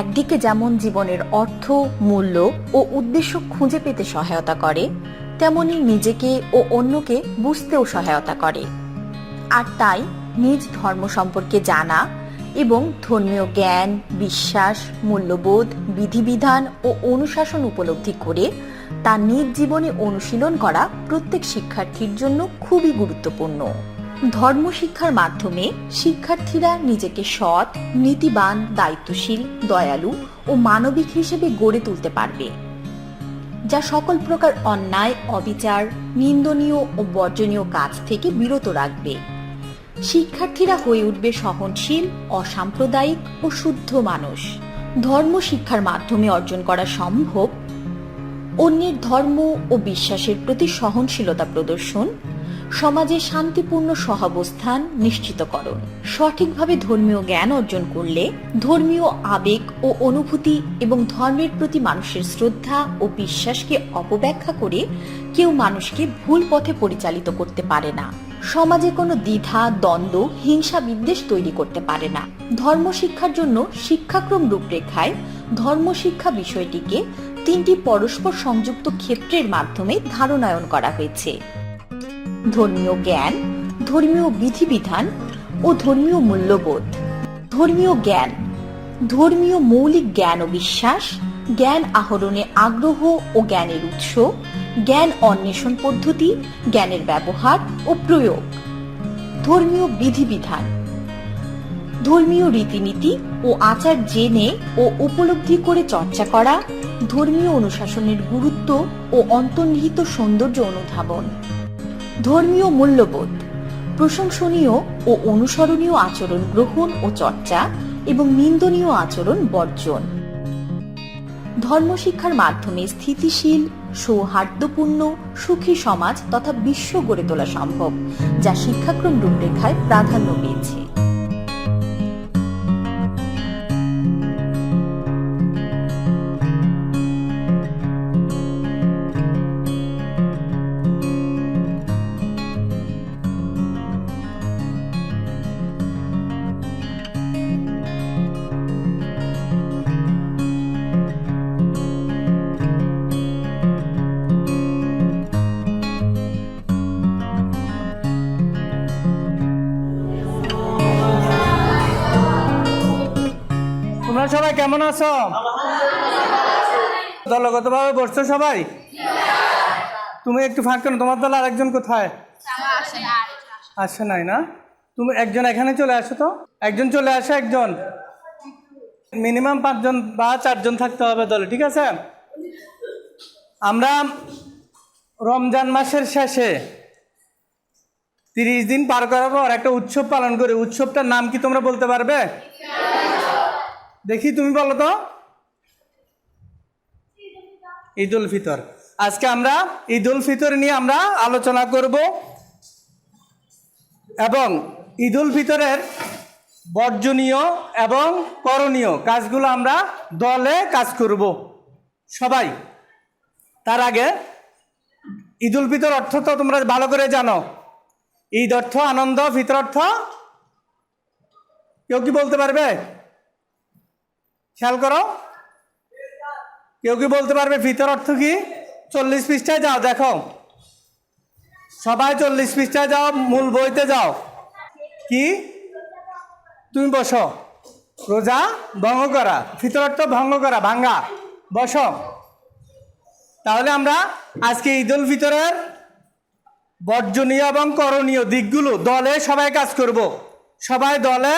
একদিকে যেমন জীবনের অর্থ, মূল্য ও উদ্দেশ্য খুঁজে পেতে সহায়তা করে, তেমনি নিজেকে ও অন্যকে বুঝতেও সহায়তা করে। আর তাই নিজ ধর্ম সম্পর্কে জানা এবং ধর্মীয় জ্ঞান, বিশ্বাস, মূল্যবোধ, বিধিবিধান ও অনুশাসন উপলব্ধি করে তা নিজ জীবনে অনুশীলন করা প্রত্যেক শিক্ষার্থীর জন্য খুবই গুরুত্বপূর্ণ। ধর্ম শিক্ষার মাধ্যমে শিক্ষার্থীরা নিজেকে সৎ, নীতিবান, দায়িত্বশীল, দয়ালু ও মানবিক হিসেবে গড়ে তুলতে পারবে, যা সকল প্রকার অন্যায়, অবিচার, নিন্দনীয় ও বর্জনীয় কাজ থেকে বিরত রাখবে। শিক্ষার্থীরা হয়ে উঠবে সহনশীল, অসাম্প্রদায়িক ও শুদ্ধ মানুষ। ধর্ম শিক্ষার মাধ্যমে অর্জন করা সম্ভব। অন্যের ধর্ম ও বিশ্বাসের প্রতি সহনশীলতা প্রদর্শন। সমাজে শান্তিপূর্ণ সহাবস্থান নিশ্চিতকরণ। সঠিকভাবে ধর্মীয় জ্ঞান অর্জন করলে ধর্মীয় আবেগ ও অনুভূতি এবং ধর্মের প্রতি মানুষের শ্রদ্ধা ও বিশ্বাসকে অপব্যাখ্যা করে কেউ মানুষকে ভুল পথে পরিচালিত করতে পারে না। সমাজে কোনো দ্বিধা, দ্বন্দ্ব, হিংসা, বিদ্বেষ তৈরি করতে পারে না। ধর্ম শিক্ষার জন্য শিক্ষাক্রম রূপরেখায় ধর্ম শিক্ষা বিষয়টিকে তিনটি পরস্পর সংযুক্ত ক্ষেত্রের মাধ্যমে ধারণায়ন করা হয়েছে। ধর্মীয় জ্ঞান, ধর্মীয় বিধিবিধান ও ধর্মীয় মূল্যবোধ। ধর্মীয় জ্ঞান, ধর্মীয় মৌলিক জ্ঞান ও বিশ্বাস, জ্ঞান আহরণে আগ্রহ ও জ্ঞানের উৎস, জ্ঞান অন্বেষণ পদ্ধতি, জ্ঞানের ব্যবহার ও প্রয়োগ। ধর্মীয় বিধিবিধান, ধর্মীয় রীতিনীতি ও আচার জেনে ও উপলব্ধি করে চর্চা করা, ধর্মীয় অনুশাসনের গুরুত্ব ও অন্তর্নিহিত সৌন্দর্য অনুধাবন। ধর্মীয় মূল্যবোধ, প্রশংসনীয় ও অনুসরণীয় আচরণ গ্রহণ ও চর্চা এবং নিন্দনীয় আচরণ বর্জন। ধর্মশিক্ষার মাধ্যমে স্থিতিশীল, সৌহার্দ্যপূর্ণ, সুখী সমাজ তথা বিশ্ব গড়ে তোলা সম্ভব, যা শিক্ষাক্রম রূপরেখায় প্রাধান্য পেয়েছে। কেমন আছো? দলগতভাবে বসছো সবাই? তুমি একটু ফাঁক কেন? তোমার দল আরেকজন কোথায়? আসে নাই না? তুমি একজন এখানে চলে আসো তো? একজন চলে আসে একজন? মিনিমাম পাঁচজন বা চারজন থাকতে হবে দলে, ঠিক আছে? আমরা রমজান মাসের শেষে তিরিশ দিন পার করার পর একটা উৎসব পালন করি। উৎসবটার নাম কি তোমরা বলতে পারবে? দেখি তুমি বলো তো। ঈদ উল ফিতর। আজকে আমরা ঈদ উল ফিতর নিয়ে আমরা আলোচনা করব। এবং ঈদ উল ফিতরের বর্জনীয় এবং করণীয় কাজগুলো আমরা দলে কাজ করব। সবাই, তার আগে ঈদ উল ফিতর অর্থ তো তোমরা ভালো করে জানো। ঈদ অর্থ আনন্দ, ফিতর অর্থ কেউ কি বলতে পারবে? খেয়াল করো। কেউ কি বলতে পারবে ফিতর অর্থ কি? চল্লিশ পৃষ্ঠায় যাও, দেখো। সবাই চল্লিশ পৃষ্ঠায় যাও, মূল বইতে যাও। কি? তুমি বসো। রোজা ভঙ্গ করা, ফিতর অর্থ ভঙ্গ করা, ভাঙ্গা। বসো। তাহলে আমরা আজকে ঈদ উল ফিতরের বর্জনীয় এবং করণীয় দিকগুলো দলে সবাই কাজ করব। সবাই দলে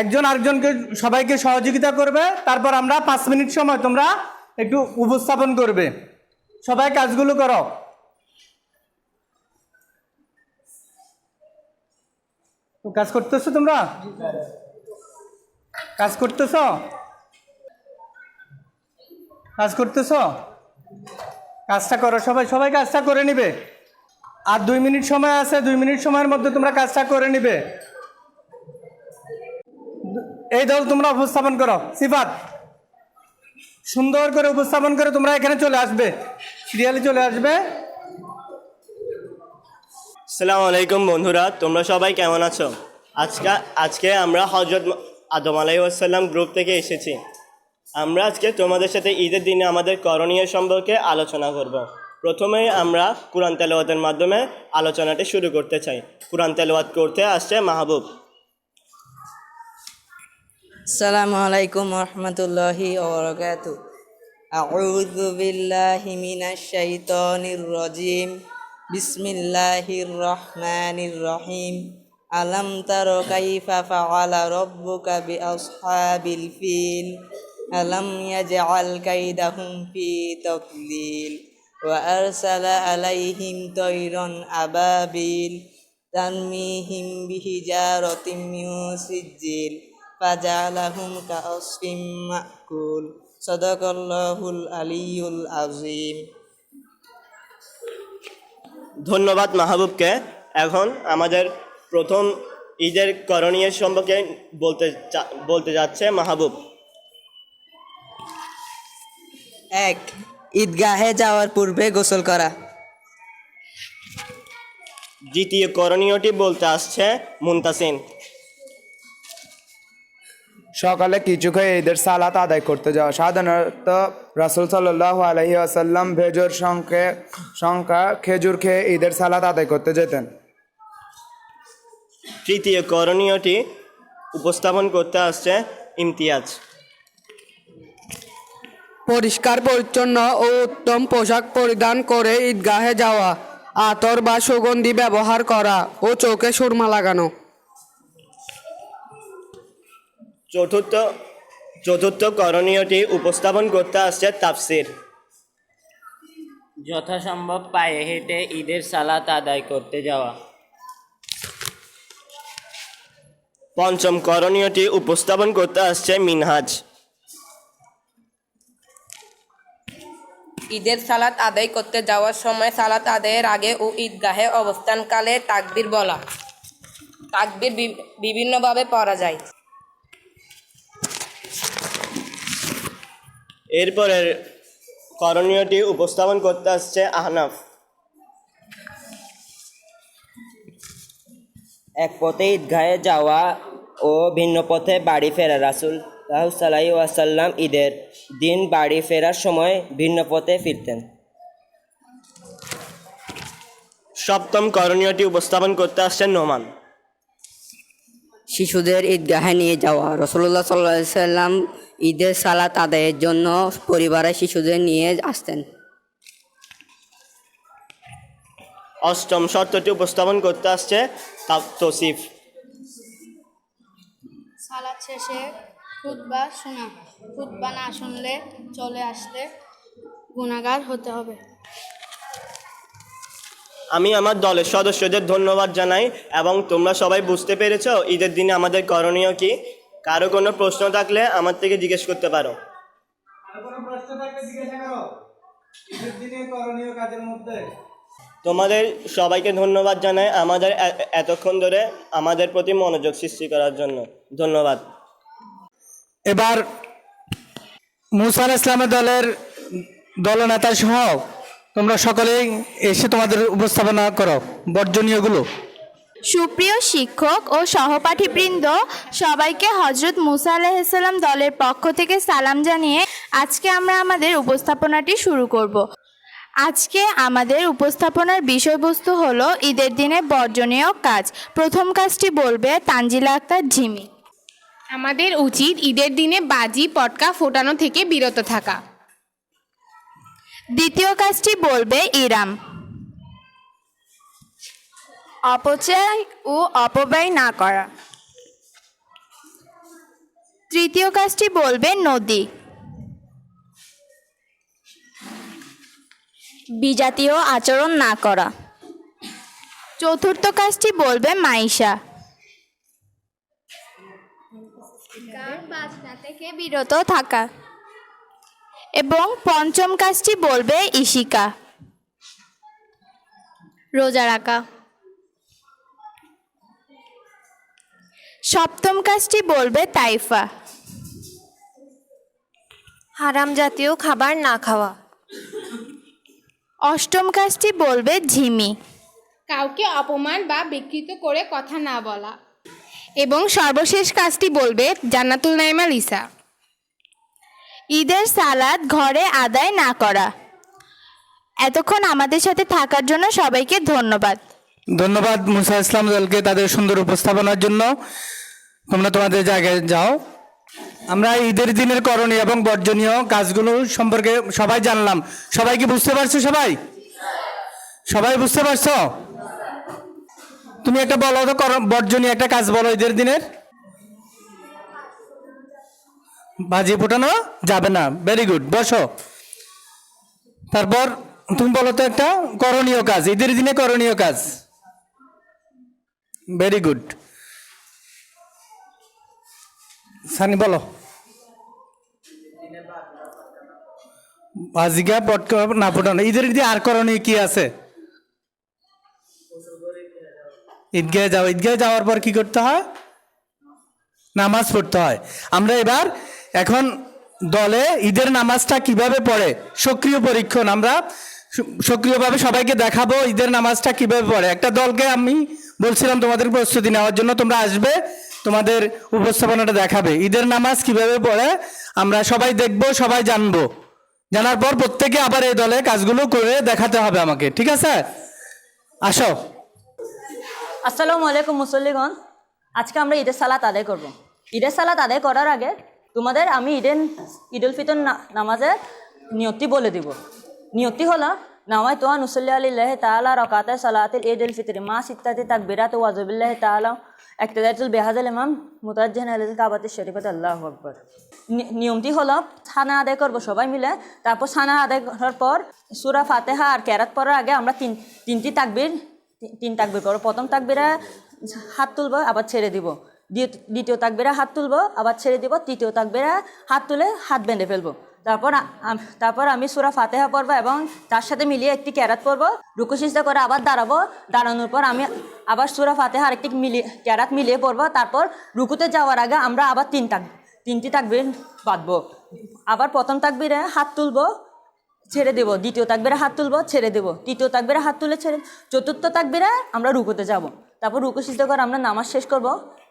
একজন আরেকজনকে সবাইকে সহযোগিতা করবে, তারপর আমরা পাঁচ মিনিট সময় তোমরা একটু উপস্থাপন করবে। সবাই কাজগুলো করো। কাজ করতেছো তোমরা? কাজ করতেছ? কাজ করতেছ? কাজটা করো সবাই সবাই কাজটা করে নিবে। আর দুই মিনিট সময় আছে, দুই মিনিট সময়ের মধ্যে তোমরা কাজটা করে নিবে। এই দল তোমরা উপস্থাপন করো। সিফাত। সুন্দর করে উপস্থাপন করে তোমরা এখানে চলে আসবে। সিরিয়ালে চলে আসবে। আসসালামু আলাইকুম বন্ধুরা, তোমরা সবাই কেমন আছো? আজকে আজকে আমরা হজরত আদম আলাইসাল্লাম গ্রুপ থেকে এসেছি। আমরা আজকে তোমাদের সাথে ঈদের দিনে আমাদের করণীয় সম্পর্কে আলোচনা করব। প্রথমেই আমরা কোরআন তেলাওয়াতের মাধ্যমে আলোচনাটি শুরু করতে চাই। কোরআন তেলাওয়াত করতে আসছে মাহবুব। আসসালামু আলাইকুম রহমতুল্লাহি ওবরাকাত। আউযু বিল্লাহি মিনাশ শাইতানির রাজিম। বিসমিল্লাহির রহমানির রহিম। আলাম তার কাইফা ফাআলা রাব্বুকা বিআসহাবিল ফিল। আলাম ইয়াজআল কাইদাহুম ফি তাদলিল ওয়া আরসালা আলাইহিম তৈরন আবাবিল। তারমিহিম বিহিজারতিম মিন ধন্যবাদ মাহবুবকে। এখন আমাদের প্রথম ঈদের করণীয় সম্পর্কে বলতে বলতে যাচ্ছে মাহবুব। এক ঈদগাহে যাওয়ার পূর্বে গোসল করা। দ্বিতীয় করণীয়টি বলতে আসছে মুনতাসিন। সকালে কিছু খেয়ে ঈদের সালাত আদায় করতে যাওয়া। সাধারণত রাসুল সাল্লাহ আলহি আসাল্লাম ভেজর সংখ্যে সংখ্যা খেজুর খেয়ে ঈদের সালাত আদায় করতে যেতেন। তৃতীয় করণীয়টি উপস্থাপন করতে আসছে ইমতিয়াজ। পরিষ্কার পরিচ্ছন্ন ও উত্তম পোশাক পরিধান করে ঈদগাহে যাওয়া আতর বা সুগন্ধি ব্যবহার করা ও চোখে সুরমা লাগানো। চতুর্থ চতুর্থ করণীয়টি উপস্থাপন করতে আসছে তাফসির। যথাসম্ভব পায়ে হেঁটে ঈদের সালাত আদায় করতে যাওয়া। পঞ্চম করণীয়টি উপস্থাপন করতে আসছে মিনহাজ। ঈদের সালাত আদায় করতে যাওয়ার সময় সালাত আদায়ের আগে ও ঈদগাহে অবস্থানকালে তাকবির বলা। তাকবির বিভিন্নভাবে পড়া যায়। এরপরের করণীয়টি উপস্থাপন করতে আসছে আহনাফ। এক পথে ঈদগাহে যাওয়া ও ভিন্ন পথে বাড়ি ফেরা রাসুল সাল্লাহ ওয়াসাল্লাম ঈদের দিন বাড়ি ফেরার সময় ভিন্ন পথে ফিরতেন। সপ্তম করণীয়টি উপস্থাপন করতে আসছেন নোমান। শিশুদের ঈদগাহে নিয়ে যাওয়া। রসল্লাহ সাল্লাহ সাল্লাম ঈদের সালাত আদায়ের জন্য পরিবারের শিশুদের নিয়ে আসতেন। অষ্টম শর্তটি উপস্থাপন করতে আসছে তা- তসিফ। সালাদ শেষে খুতবা শোনা খুতবা না শুনলে চলে আসলে গুণাগার হতে হবে। আমি আমার দলের সদস্যদের ধন্যবাদ জানাই এবং তোমরা সবাই বুঝতে পেরেছ ঈদের দিনে আমাদের করণীয় কি? কারও কোনো প্রশ্ন থাকলে আমার থেকে জিজ্ঞেস করতে পারো। আর কোনো প্রশ্ন থাকলে জিজ্ঞাসা করো। ঈদের দিনে করণীয় কাজের মধ্যে। তোমাদের সবাইকে ধন্যবাদ জানাই আমাদের এতক্ষণ ধরে আমাদের প্রতি মনোযোগ সৃষ্টি করার জন্য। ধন্যবাদ। এবার মুসান ইসলামের দলের দলনেতা সহ তোমরা সকলে এসে তোমাদের উপস্থাপনা করো বর্জনীয়গুলো। সুপ্রিয় শিক্ষক ও সহপাঠীবৃন্দ সবাইকে হজরত মুসা আলাইসাল্লাম দলের পক্ষ থেকে সালাম জানিয়ে আজকে আমরা আমাদের উপস্থাপনাটি শুরু করব। আজকে আমাদের উপস্থাপনার বিষয়বস্তু হলো ঈদের দিনে বর্জনীয় কাজ। প্রথম কাজটি বলবে তানজিলা আক্তার ঝিমি। আমাদের উচিত ঈদের দিনে বাজি পটকা ফোটানো থেকে বিরত থাকা। দ্বিতীয় কাজটি বলবে ইরাম। অপচয় ও অপব্যয় না করা। তৃতীয় কাজটি বলবে নদী। বিজাতীয় আচরণ না করা। চতুর্থ কাজটি বলবে মাইশা। বাজনা থেকে বিরত থাকা। এবং পঞ্চম কাজটি বলবে ইশিকা রোজা রাখা। সপ্তম কাজটি বলবে তাইফা। হারাম জাতীয় খাবার না খাওয়া। অষ্টম কাজটি বলবে ঝিমি। কাউকে অপমান বা বিকৃত করে কথা না বলা। এবং সর্বশেষ কাজটি বলবে জান্নাতুল নাইমা লিসা। ঈদের সালাদ ঘরে আদায় না করা। এতক্ষণ আমাদের সাথে থাকার জন্য সবাইকে ধন্যবাদ। ধন্যবাদ মুসা ইসলাম দলকে তাদের সুন্দর উপস্থাপনার জন্য। তোমরা তোমাদের জায়গায় যাও। আমরা ঈদের দিনের করণীয় এবং বর্জনীয় কাজগুলো সম্পর্কে সবাই জানলাম। সবাই কি বুঝতে পারছ সবাই? সবাই বুঝতে পারছ? তুমি একটা বলো তো বর্জনীয় একটা কাজ বলো ঈদের দিনের। বাজি ফুটানো যাবে না। ভেরি গুড বসো। তারপর তুমি বলো তো একটা করণীয় কাজ। ঈদের দিনে করণীয় কাজ। ভেরি গুড সানি, বলো। বাজিকা পটকা না ফোটানো। ঈদের দিনে আর করণীয় কি আছে? ঈদগাহে যাও। ঈদগাহে যাওয়ার পর কি করতে হয়? নামাজ পড়তে হয়। আমরা এবার এখন দলে ঈদের নামাজটা কীভাবে পড়ে? সক্রিয় পরীক্ষণ, আমরা সক্রিয়ভাবে সবাইকে দেখাবো ঈদের নামাজটা কীভাবে পড়ে। একটা দলকে আমি বলছিলাম তোমাদের প্রস্তুতি নেওয়ার জন্য, তোমরা আসবে, তোমাদের উপস্থাপনাটা দেখাবে। ঈদের নামাজ কীভাবে পড়ে, আমরা সবাই দেখব, সবাই জানব। জানার পর প্রত্যেকে আবার এই দলে কাজগুলো করে দেখাতে হবে আমাকে, ঠিক আছে? আসো। আসসালামু আলাইকুম মুসল্লিগণ। আজকে আমরা ঈদের সালাত আদায় করব। ঈদের সালাত আদায় করার আগে তোমাদের আমি ঈদের, ঈদুল ফিতর নামাজের নিয়তি বলে দিব। নিয়তি হলো নামাই তোয়া নুসল্লি আলিল্লাহ তাআলা রকাতে সালাতিল ঈদ উল ফিতর মা সিত্তাতি তাকবিরাত ওয়াজবিল্লাহ তাআলা একতাদাতুল বেহাজাল ইমাম মুতাজ্জিহান আলিল কাবাতিশ শরীফাত, আল্লাহু আকবার। নিয়মটি হলো, ছানা আদায় করব সবাই মিলে, তারপর ছানা আদায় করার পর সূরা ফাতিহা আর কেরাত পড়ার আগে আমরা তিন, তিনটি তাকবীর তিন তাকবির করব। প্রথম তাকবিরা হাত তুলবো, আবার ছেড়ে দিব। দ্বিতীয় তাকবিরা হাত তুলবো, আবার ছেড়ে দিব, তৃতীয় তাকবিরা হাত তুলে হাত বেঁধে ফেলব। তারপর তারপর আমি সুরা ফাতেহা পড়ব এবং তার সাথে মিলিয়ে একটি ক্যারাত পড়ব, রুকু সিজদা করে আবার দাঁড়াবো, দাঁড়ানোর পর আমি আবার সুরা ফাতেহা আরেকটি মিলিয়ে ক্যারাত মিলিয়ে পড়ব, তারপর রুকুতে যাওয়ার আগে আমরা আবার তিন তাক, তিনটি তাকবির বাঁধবো। আবার প্রথম তাকবিরে হাত তুলবো, ছেড়ে দেবো, দ্বিতীয় তাকবিরে হাত তুলবো, ছেড়ে দেবো, তৃতীয় তাকবিরে হাত তুলে ছেড়ে, চতুর্থ তাকবিরে আমরা রুকুতে যাব। তারপর রুকু সিদ্ধ করে আমরা নামাজ শেষ করব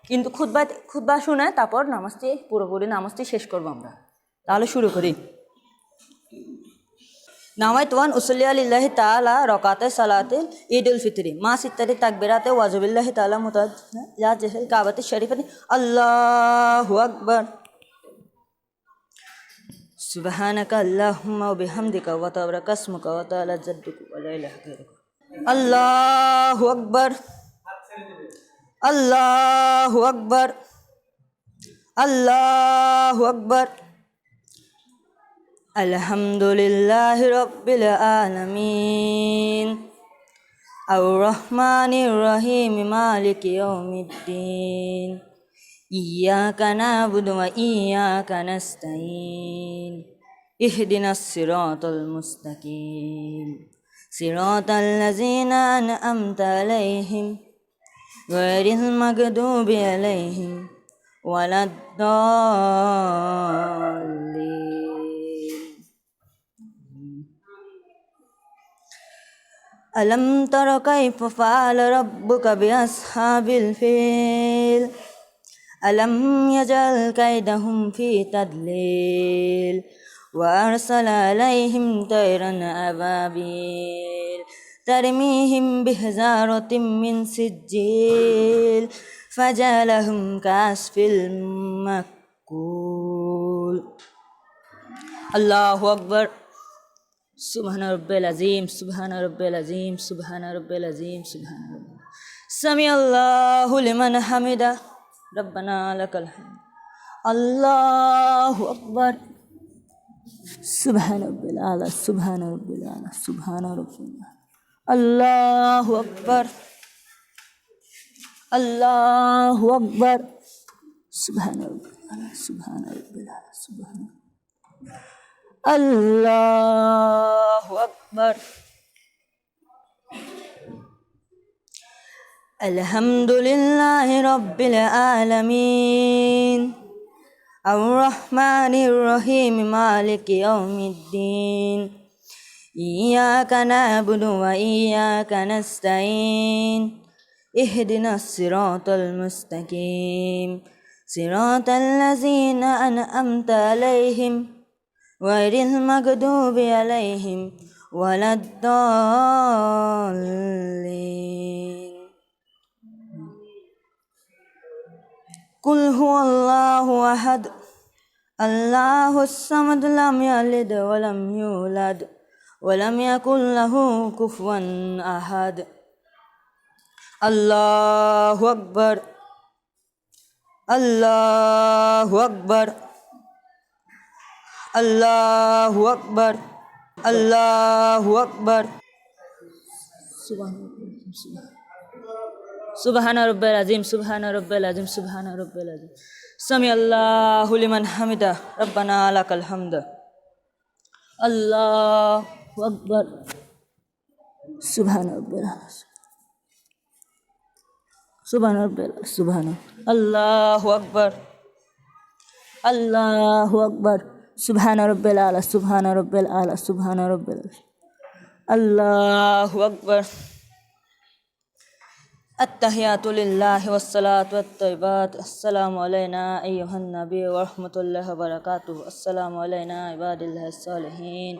কিন্তু খুদ্া খুদ্া শুনে তারপর নামাজটি পুরোপুরি নামাজটি শেষ করব আমরা তাহলে শুরু করি নামাই তোয়ান উসল্লি আলিল্লাহি তাআলা রকাতে সালাতে ঈদ উল ফিতরি মাস ইত্যাদি তাকবিরাতে ওয়াজবিল্লাহি তাআলা মুতাজ যা জেহেল কাবাতে শরীফাতে আল্লাহু আকবার سبحانك اللهم وبحمدك وتبارك اسمك وتعالى جدك ولا اله غيرك الله اكبر الله اكبر الله اكبر الحمد لله رب العالمين الرحمن الرحيم مالك يوم الدين إياك نعبد وإياك نستعين اهدنا الصراط المستقيم صراط الذين أنعمت عليهم غير المغضوب عليهم ولا الضالين ألم تر كيف فعل ربك بأصحاب الفيل ألم يجعل كيدهم في تدليل وأرسل عليهم طيرا أبابيل ترميهم بحجارة من سجيل فجعلهم كعصف المأكول الله أكبر. سبحان رب العظيم سبحان رب العظيم سبحان رب العظيم سبحان رب سمع الله لمن حمده. ربنا لك الحمد. الله أكبر. سبحان رب الأعلى سبحان رب الأعلى سبحان رب الأعلى. الله أكبر. الله أكبر. سبحان الأعلى سبحان الأعلى سبحان الله أكبر. الحمد لله رب العالمين. الرحمن الرحيم مالك يوم الدين. إياك نعبد وإياك نستعين. اهدنا الصراط المستقيم. صراط الذين أنعمت عليهم. غير المغضوب عليهم ولا الضالين. قل هو الله أحد. الله الصمد لم يلد ولم يولد. ولم يكن له كفوا أحد. الله أكبر. الله أكبر. الله أكبر. الله أكبر. سبحان رب العظيم سبحان رب العظيم سبحان رب العظيم. سمع الله لمن حمده. ربنا لك الحمد. الله أكبر سبحان رب العظيم سبحان رب العظيم سبحان الله أكبر. الله أكبر. سبحان رب الأعلى سبحان رب الأعلى سبحان رب الأعلى الله أكبر. التحيات لله والصلاة والطيبات. السلام علينا أيها النبي ورحمة الله وبركاته. السلام علينا عباد الله الصالحين.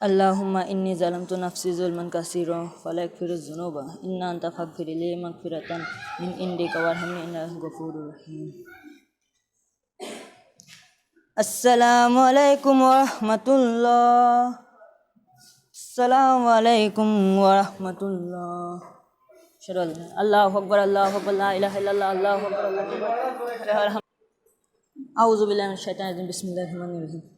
আল্লাহুম্মা ইন্নি জালামতু নাফসি জুলমান কাসীরা ফালাক ফিরুজ যুনুবা ইন্না আনতা ফাগফির লি মাগফিরাতান মিন ইনদিকা ওয়ারহামনি ইন্নাকা গফুরুর রহিম আসসালামু আলাইকুম ওয়া রাহমাতুল্লাহ আসসালামু আলাইকুম ওয়া রাহমাতুল্লাহ শরল আল্লাহু আকবার আল্লাহু আকবার লা ইলাহা ইল্লাল্লাহ আল্লাহু আকবার আল্লাহু আকবার আউযু বিল্লাহি মিনাশ শাইতানির রাজিম বিসমিল্লাহির রহমানির রহিম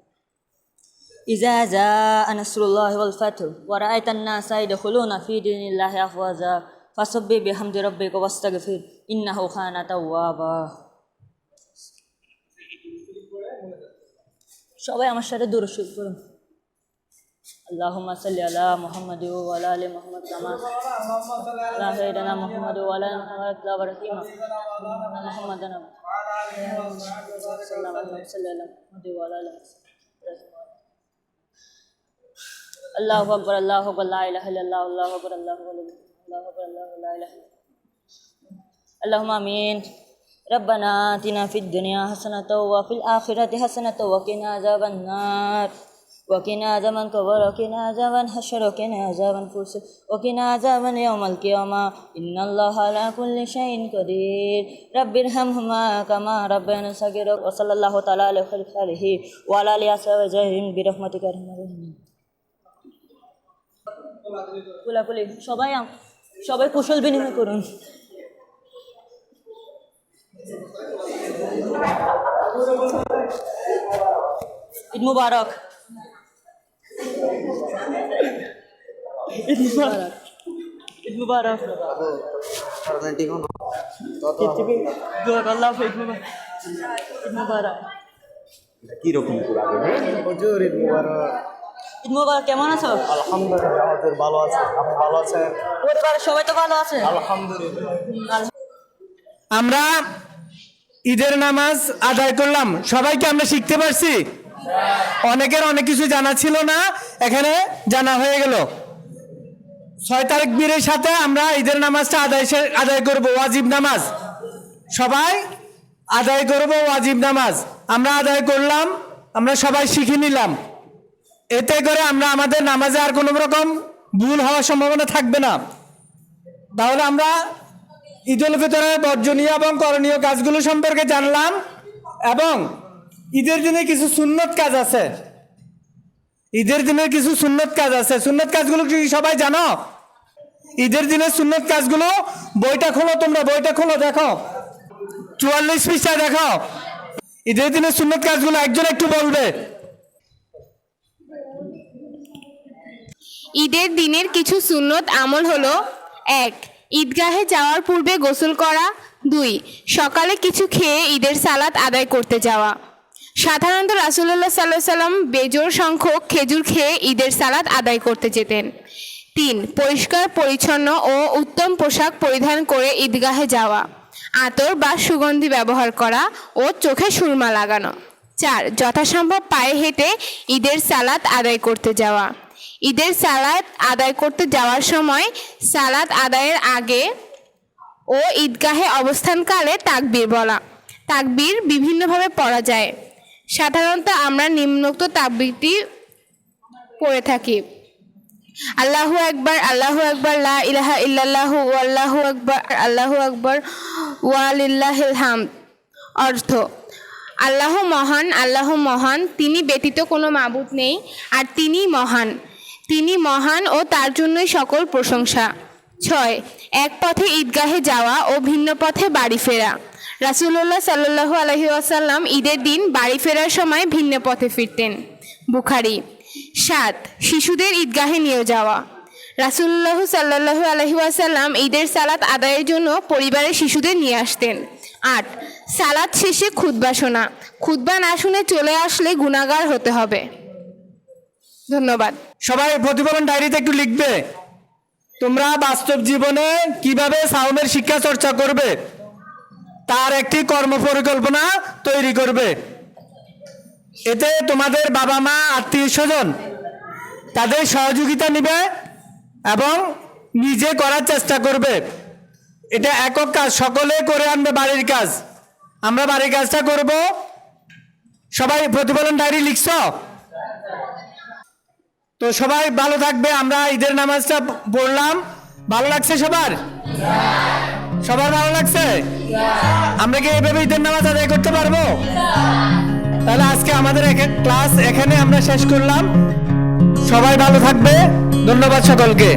إذا جاء نصر الله والفتح ورأيت الناس يدخلون في دين الله أفواجا فسبح بحمد ربك واستغفر إنه كان توابا সবাই আমার সাথে দূরে শুরু করুন اللهم صل على محمد وعلى ال محمد كما على سيدنا محمد وعلى ال محمد لا برحيم محمد صلى الله عليه وسلم محمد وعلى ال الله أكبر الله أكبر لا إله إلا الله الله أكبر الله أكبر الله أكبر الله لا إله إلا الله. اللهم آمين. ربنا آتنا في الدنيا حسنة وفي الآخرة حسنة وقنا عذاب النار. وقنا عذاب القبر وقنا عذاب الحشر وقنا عذاب الفرس وقنا عذاب يوم القيامة. إن الله على كل شيء قدير. رب ارحمهما كما ربنا صغيرا وصلى الله تعالى على خير وعلى آله وصحبه أجمعين. برحمتك أرحم الراحمين. কোলাকুলি। সবাই সবাই কুশল বিনিময় করুন। ঈদ মুবারক। ঈদ মুবারক। ঈদ মুবারক। দোয়া করলাম ঈদ মুবারক। ঈদ মুবারক। কীরকম ঈদ মুবারক। কেমন আছো? আলহামদুলিল্লাহ ভালো আছে। আপনি ভালো আছেন? পরিবারের সবাই তো ভালো আছে। আলহামদুলিল্লাহ। আমরা ঈদের নামাজ আদায় করলাম। সবাইকে আমরা শিখতে পারছি? অনেকের অনেক কিছু জানা ছিল না এখানে জানা হয়ে গেল। ছয় তারিখ বীরের সাথে আমরা ঈদের নামাজটা আদায় সে- আদায় করব ওয়াজিব নামাজ। সবাই আদায় করব ওয়াজিব নামাজ। আমরা আদায় করলাম আমরা সবাই শিখে নিলাম। এতে করে আমরা আমাদের নামাজে আর কোনো রকম ভুল হওয়ার সম্ভাবনা থাকবে না। তাহলে আমরা ঈদ উল ফিতরের বর্জনীয় এবং করণীয় কাজগুলো সম্পর্কে জানলাম এবং ঈদের দিনে কিছু সুন্নত কাজ আছে। ঈদের দিনের কিছু সুন্নত কাজ আছে। সুন্নত কাজগুলো কি সবাই জানো? ঈদের দিনে সুন্নত কাজগুলো বইটা খোলো তোমরা, বইটা খোলো, দেখো। চুয়াল্লিশ পৃষ্ঠায় দেখো। ঈদের দিনে সুন্নত কাজগুলো একজন একটু বলবে। ঈদের দিনের কিছু সুন্নত আমল হলো এক, ঈদগাহে যাওয়ার পূর্বে গোসল করা। দুই, সকালে কিছু খেয়ে ঈদের সালাত আদায় করতে যাওয়া। সাধারণত রাসুল্লাহ সাল্লাহ সাল্লাম বেজোর সংখ্যক খেজুর খেয়ে ঈদের সালাত আদায় করতে যেতেন। তিন, পরিষ্কার, পরিচ্ছন্ন ও উত্তম পোশাক পরিধান করে ঈদগাহে যাওয়া। আতর বা সুগন্ধি ব্যবহার করা ও চোখে সুরমা লাগানো। চার, যথাসম্ভব পায়ে হেঁটে ঈদের সালাত আদায় করতে যাওয়া। ঈদের সালাত আদায় করতে যাওয়ার সময় সালাত আদায়ের আগে ও ঈদগাহে অবস্থানকালে তাকবীর বলা। তাকবীর বিভিন্নভাবে পড়া যায়। সাধারণত আমরা নিম্নোক্ত তাকবীরটি পড়ে থাকি। আল্লাহু আকবার আল্লাহু আকবার, লা ইলাহা ইল্লাল্লাহু আল্লাহু আকবার আল্লাহু আকবার, ওয়ালিল্লাহিল হামদ। অর্থ, আল্লাহ মহান আল্লাহ মহান, তিনি ব্যতীত কোনো মাবুদ নেই, আর তিনি মহান। তিনি মহান ও তার জন্যই সকল প্রশংসা। ছয়, এক পথে ঈদগাহে যাওয়া ও ভিন্ন পথে বাড়ি ফেরা। রাসুল্লাহ সাল্লু আলহি আসাল্লাম ঈদের দিন বাড়ি ফেরার সময় ভিন্ন পথে ফিরতেন। বুখারি। সাত, শিশুদের ঈদগাহে নিয়ে যাওয়া। রাসুল্লাহ সাল্লাহু আলহি আসাল্লাম ঈদের সালাত আদায়ের জন্য পরিবারের শিশুদের নিয়ে আসতেন। আট, সালাত শেষে খুতবা শোনা। খুতবা না শুনে চলে আসলে গুণাগার হতে হবে। ধন্যবাদ। সবাই প্রতিফলন ডায়েরিতে একটু লিখবে। তোমরা বাস্তব জীবনে কীভাবে সাউন্ডের শিক্ষা চর্চা করবে? তার একটি কর্ম পরিকল্পনা তৈরি করবে। এতে তোমাদের বাবা মা, আত্মীয় স্বজন তাদের সহযোগিতা নিবে এবং নিজে করার চেষ্টা করবে। এটা একক কাজ, সকলে করে আনবে বাড়ির কাজ। আমরা বাড়ির কাজটা করব। সবাই প্রতিফলন ডায়েরি লিখছ? তো সবাই ভালো থাকবে, আমরা ঈদের নামাজটা পড়লাম। ভালো লাগছে সবার? সবার ভালো লাগছে? আমরা কি এইভাবে ঈদের নামাজ আদায় করতে পারব? তাহলে আজকে আমাদের ক্লাস এখানে আমরা শেষ করলাম। সবাই ভালো থাকবে। ধন্যবাদ সকলকে।